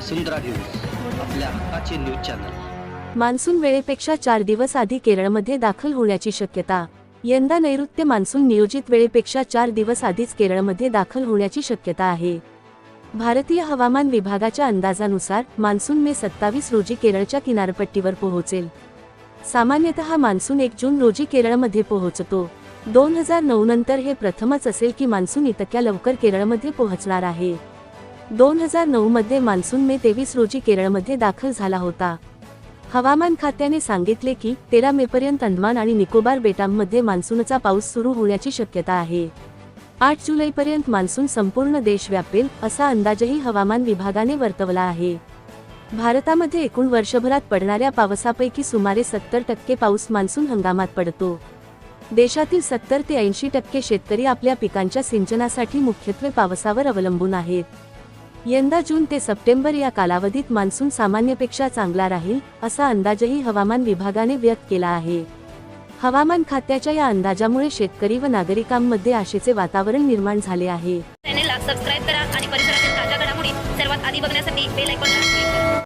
वसुंधरा news आपल्या हक्काचे news channel. Monsoon वेळेपेक्षा चार दिवस आधी केरळमध्ये दाखल होण्याची शक्यता. यंदा नैऋत्य मान्सून नियोजित वेळेपेक्षा चार दिवस आधीच केरळमध्ये दाखल होण्याची शक्यता आहे. भारतीय हवामान विभागाच्या अंदाजानुसार मान्सून मे सत्तावीस रोजी केरळच्या किनारपट्टीवर पोहोचेल. सामान्यतः मान्सून एक जून रोजी केरळमध्ये पोहोचतो. दोन हजार नऊ नंतर हे प्रथमच असेल की मान्सून इतक्या लवकर केरळमध्ये पोहोचणार आहे. दोन हजार नऊ मध्ये मान्सून मे तेवीस रोजी केरळमध्ये दाखल झाला होता. हवामान खात्याने सांगितले की तेरा मेपर्यंत अंदमान आणि निकोबार बेटांमध्ये मान्सूनचा पाऊस सुरू होण्याची शक्यता आहे. आठ जुलैपर्यंत मान्सून संपूर्ण देश व्यापेल असा अंदाजही हवामान विभागाने वर्तवला आहे. भारतामध्ये एकूण वर्षभरात पडणाऱ्या पावसापैकी सुमारे सत्तर टक्के पाऊस मान्सून हंगामात पडतो. देशातील सत्तर ते ऐंशी टक्के शेतकरी आपल्या पिकांच्या सिंचनासाठी मुख्यत्वे पावसावर अवलंबून आहेत. यंदा जून ते सप्टेंबर या कालावधीत मान्सून सामान्यपेक्षा चांगला राहील असा अंदाजही हवामान विभागाने व्यक्त केला आहे. हवामान खात्याच्या या अंदाजामुळे शेतकरी व नागरिकांमध्ये आशेचे वातावरण निर्माण झाले आहे. चॅनेलला सबस्क्राईब करा आणि परिसरातील ताज्या घडामोडी सर्वात आधी बघण्यासाठी बेल आयकॉन